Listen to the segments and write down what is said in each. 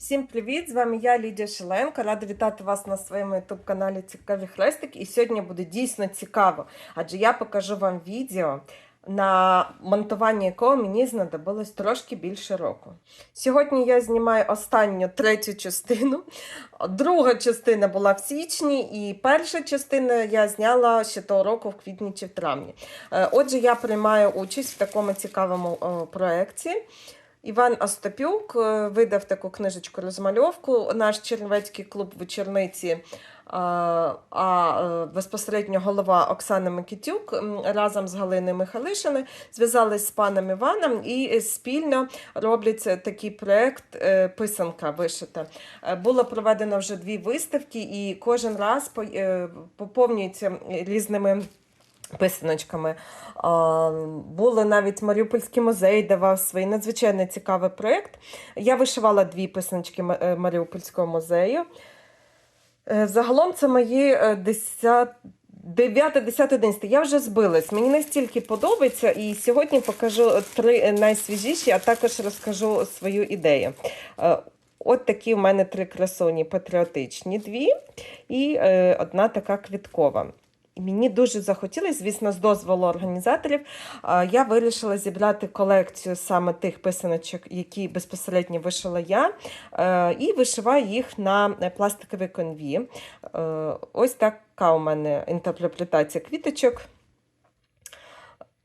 Всім привіт! З вами я, Лідія Шеленко. Рада вітати вас на своєму youtube каналі Цікаві Хрестики. І сьогодні буде дійсно цікаво, адже я покажу вам відео, на монтування якого мені знадобилось трошки більше року. Сьогодні я знімаю останню третю частину. Друга частина була в січні, і перша частина я зняла ще того року в квітні чи в травні. Е, Отже, я приймаю участь в такому цікавому е, проєкті. Іван Остапюк е, видав таку книжечку розмальовку. Наш чернівецький клуб вечорниці. А а, е, безпосередньо голова Оксана Микитюк разом з Галиною Михалишиною зв'язались з паном Іваном і е, спільно роблять такий проект е, писанка вишита. Е, Було проведено вже дві виставки, і кожен раз е, поповнюється різними. Писаночками. А, Було навіть Маріупольський музей давав свій надзвичайно цікавий проєкт. Я вишивала дві писаночки е, Маріупольського музею. Е, Загалом це мої е, 10, 9, 10, 11. Я вже збилась. Мені настільки подобається, і сьогодні покажу три найсвіжіші, а також розкажу свою ідею. Е, От такі в мене три красуні патріотичні дві і одна така квіткова. Мені дуже захотілося, звісно, з дозволу організаторів. Я вирішила зібрати колекцію саме тих писаночок, які безпосередньо вишила я, е, і вишиваю їх на пластиковій конві. Е, Ось така у мене інтерпретація квіточок.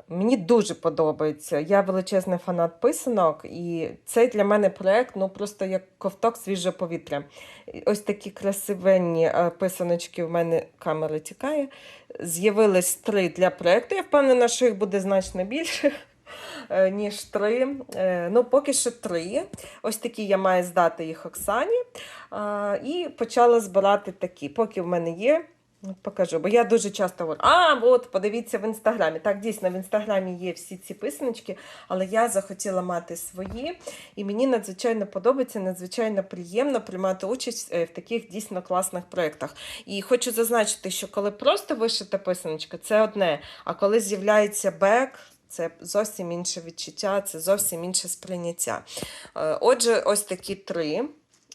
Мені дуже подобається. Я величезний фанат писанок, і цей для мене проект ну просто як ковток свіжого повітря. Ось такі красивенні е, писаночки в мене камера тікає. З'явились три для проекту. Я впевнена, що їх буде значно більше. е, Ніж три. Е, Ну, поки що три. Ось такі я маю здати їх Оксані. І почала збирати такі. Поки в мене є, Покажу, бо я дуже часто говорю, а от подивіться в інстаграмі. Так, дійсно, в інстаграмі є всі ці писаночки, але я захотіла мати свої, і мені надзвичайно подобається, надзвичайно приємно приймати участь е, в таких дійсно класних проєктах. І хочу зазначити, що коли просто вишита писаночка, це одне. А коли з'являється бек. Це зовсім інше відчуття, це зовсім інше сприйняття. Е, Отже, ось такі три.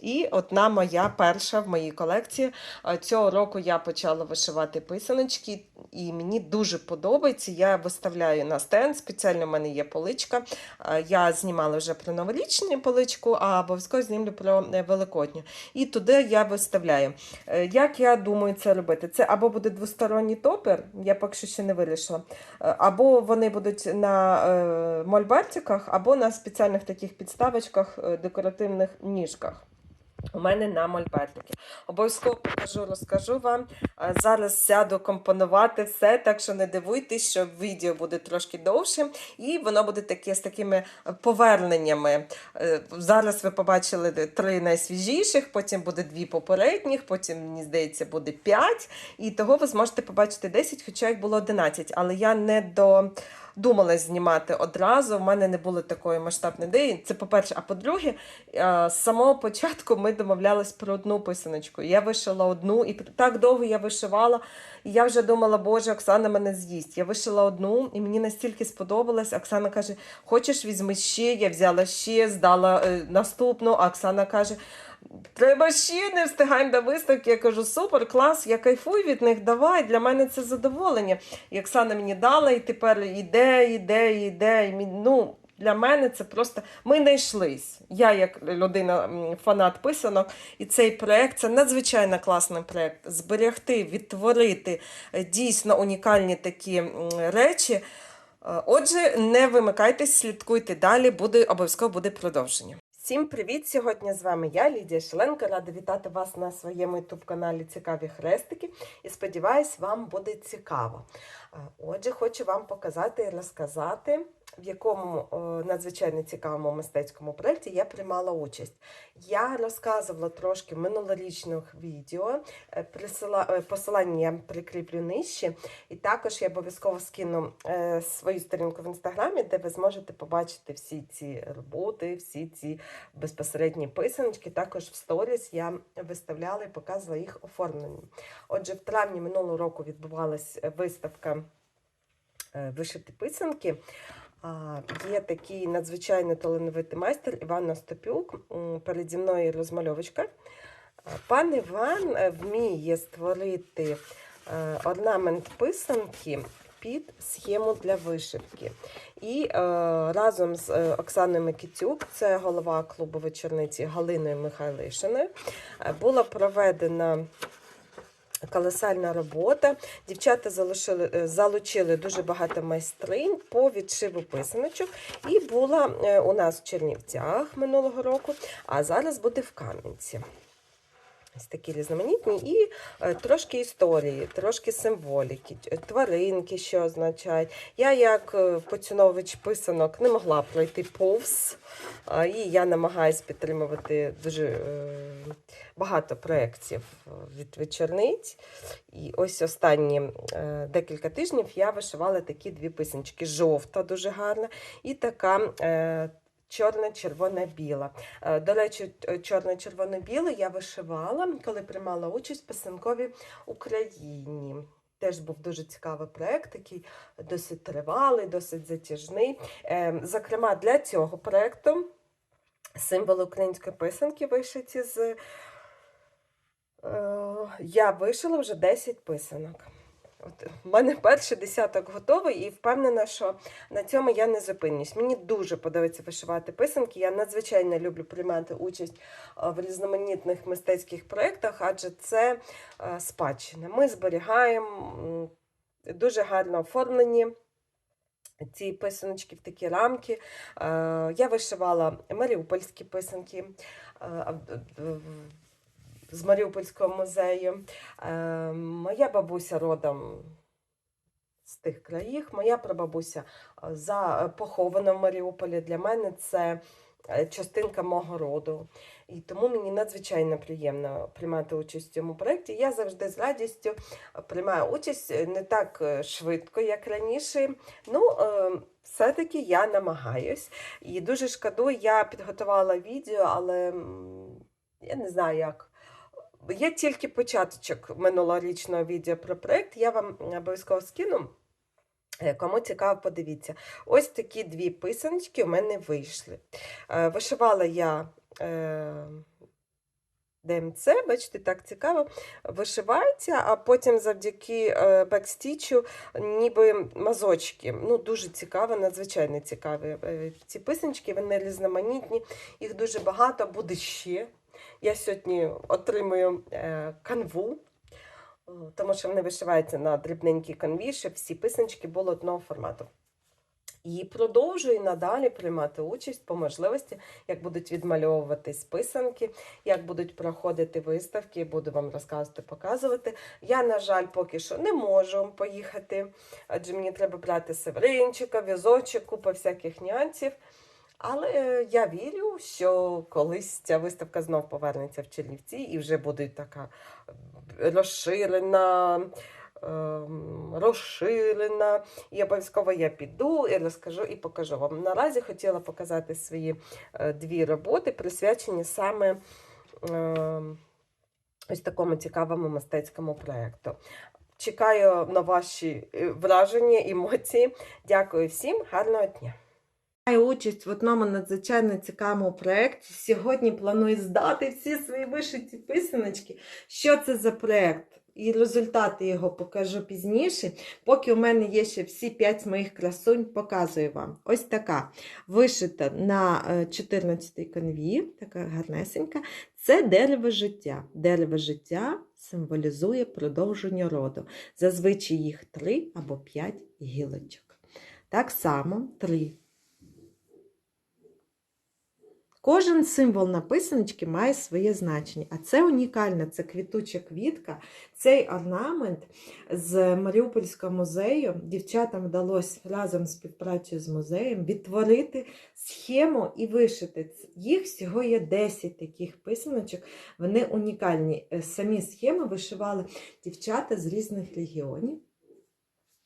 І одна моя перша в моїй колекції. Е, Цього року я почала вишивати писаночки, і мені дуже подобається. Я виставляю на стенд. Спеціально в мене є поличка. Е, Я знімала вже про новорічну поличку, а обов'язково знімлю про е, великодню. І туди я виставляю. Як я думаю це робити? Це або буде двосторонній топер, я поки що ще не вирішила, або вони будуть на мольбертиках, або на спеціальних таких підставочках, декоративних ніжках. У мене на мольбертики. Обов'язково покажу, розкажу вам. Зараз сяду компонувати все, так що не дивуйтесь, що відео буде трошки довше, і воно буде таке з такими поверненнями. Е, Зараз ви побачили три найсвіжіших, потім буде дві попередніх, потім, мені здається, буде п'ять. І того ви зможете побачити 10, хоча їх було 11. Але я не до. Думала знімати одразу, в мене не було такої масштабної ідеї. Це по-перше, а по-друге, е, з самого початку ми домовлялись про одну писаночку. Я вишила одну, і так довго я вишивала. І я вже думала, боже, Оксана мене з'їсть. Я вишила одну, і мені настільки сподобалось. Оксана каже: Хочеш, візьми ще? Я взяла ще, здала е, наступну. А Оксана каже. Треба ще не встигаємо до виставки. Я кажу, супер, клас, я кайфую від них, давай. Для мене це задоволення. І Оксана мені дала, і тепер іде, іде, іде. І ну, для мене це просто ми знайшлись. Я, як людина, фанат писанок, і цей проект це надзвичайно класний проект. Зберегти, відтворити е, дійсно унікальні такі речі. Е, Отже, не вимикайтесь, слідкуйте далі, буде обов'язково буде продовження. Всім привіт! Сьогодні з вами я, Лідія Шеленко. Рада вітати вас на своєму ютуб-каналі Цікаві Хрестики. І сподіваюсь, вам буде цікаво. Отже, хочу вам показати і розказати, в якому о, надзвичайно цікавому мистецькому проєкті я приймала участь. Я розказувала трошки минулорічних відео, е, присила, е, посилання прикріплю нижче. І також я обов'язково скину е, свою сторінку в інстаграмі, де ви зможете побачити всі ці роботи, всі ці безпосередні писаночки. Також в сторіс я виставляла і показувала їх оформлені. Отже, в травні минулого року відбувалась е, виставка е, вишити писанки. Є такий надзвичайно талановитий майстер Іван Остапюк. М, Переді мною розмальовочка. Пан Іван е, вміє створити е, орнамент писанки під схему для вишивки. І е, разом з Оксаною Микитюк, це голова клубу вечорниці Галиною Михайлишиною, була проведена колосальна робота. Дівчата залишили, е, залучили дуже багато майстринь по відшиву писаночок. І була е, у нас в Чернівцях минулого року, а зараз буде в Кам'янці. Ось такі різноманітні і е, трошки історії, трошки символіки, тваринки, що означають. Я, як е, поціновувач писанок, не могла пройти повз, і я намагаюся підтримувати дуже е, багато проєктів від вечорниць. І ось останні декілька тижнів я вишивала такі дві писаночки. Жовта, дуже гарна, і така. Е, Чорна, червона, біла. Е, До речі, т- чорно, червоно, біле я вишивала, коли приймала участь в писанковій Україні. Теж був дуже цікавий проєкт, такий досить тривалий, досить затяжний. Е, Зокрема, для цього проєкту символи української писанки вишиті з. е, Я вишила вже 10 писанок. В мене перший десяток готовий і впевнена, що на цьому я не зупинюсь. Мені дуже подобається вишивати писанки. Я надзвичайно люблю приймати участь е, в різноманітних мистецьких проєктах, адже це е, спадщина. Ми зберігаємо дуже гарно оформлені. Ці писаночки в такі рамки. Е, Я вишивала маріупольські писанки з Маріупольського музею. Е, Моя бабуся родом з тих країв. Моя прабабуся е, за, похована в Маріуполі. Для мене це е, частинка мого роду. І тому мені надзвичайно приємно приймати участь в цьому проєкті. Я завжди з радістю приймаю участь е, не так е, швидко, як раніше. Ну, е, все-таки я намагаюсь. І дуже шкодую, я підготувала відео, але я не знаю як. Є тільки початочок минулорічного відео про проєкт. Я вам обов'язково скину. Е, Кому цікаво, подивіться. Ось такі дві писаночки у мене вийшли. Е, Вишивала я е, ДМЦ, бачите, так цікаво. Вишивається, а потім завдяки бекстічу ніби мазочки. Ну, дуже цікаво, надзвичайно цікаві. Ці писаночки, вони різноманітні, їх дуже багато, буде ще. Я сьогодні отримую е, канву, тому що вони вишиваються на дрібненькій канві, щоб всі писаночки були одного формату. І продовжую надалі приймати участь по можливості, як будуть відмальовуватись писанки, як будуть проходити виставки, буду вам розказувати, показувати. Я, на жаль, поки що не можу поїхати, адже мені треба брати севринчика, візочок, купа всяких нюансів. Але я вірю, що колись ця виставка знов повернеться в Чернівці і вже буде така розширена, ем, розширена. І обов'язково я піду і розкажу і покажу вам. Наразі хотіла показати свої е, дві роботи, присвячені саме ем, ось такому цікавому мистецькому проєкту. Чекаю на ваші е, враження, емоції. Дякую всім, гарного дня! Маю участь в одному надзвичайно цікавому проєкті. Сьогодні планую здати всі свої вишиті писаночки. Що це за проєкт? І результати його покажу пізніше. Поки у мене є ще всі 5 моїх красунь, показую вам. Ось така вишита на 14-й канві, така гарнесенька. Це дерево життя. Дерево життя символізує продовження роду. Зазвичай їх 3 або 5 гілочок. Так само 3 Кожен символ на писаночці має своє значення, а це унікально, це квітуча квітка. Цей орнамент з Маріупольського музею дівчатам вдалося разом з співпрацею з музеєм відтворити схему і вишити. Їх всього є 10 таких писаночок. Вони унікальні. Е, Самі схеми вишивали дівчата з різних регіонів.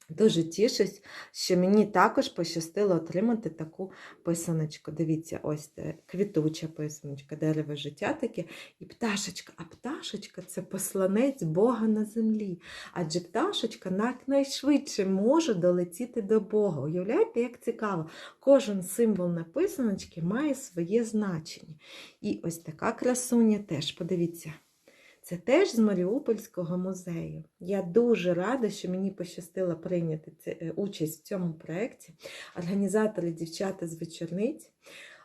Дуже тішусь, що мені також пощастило отримати таку писаночку. Дивіться, ось це квітуча писаночка, дерево життя таке, і пташечка. А пташечка це посланець Бога на землі. Адже пташечка якнайшвидше може долетіти до Бога. Уявляєте, як цікаво, кожен символ на писаночці має своє значення. І ось така красуня теж, подивіться. Це теж з Маріупольського музею. Я дуже рада, що мені пощастило прийняти це, е, участь в цьому проєкті. Організатори дівчата з вечорниць.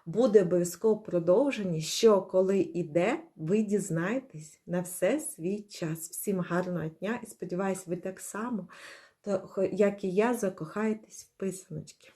Буде обов'язково продовження, що коли іде, ви дізнаєтесь на все свій час. Всім гарного дня і сподіваюсь, ви так само, як і я, закохаєтесь в писаночки.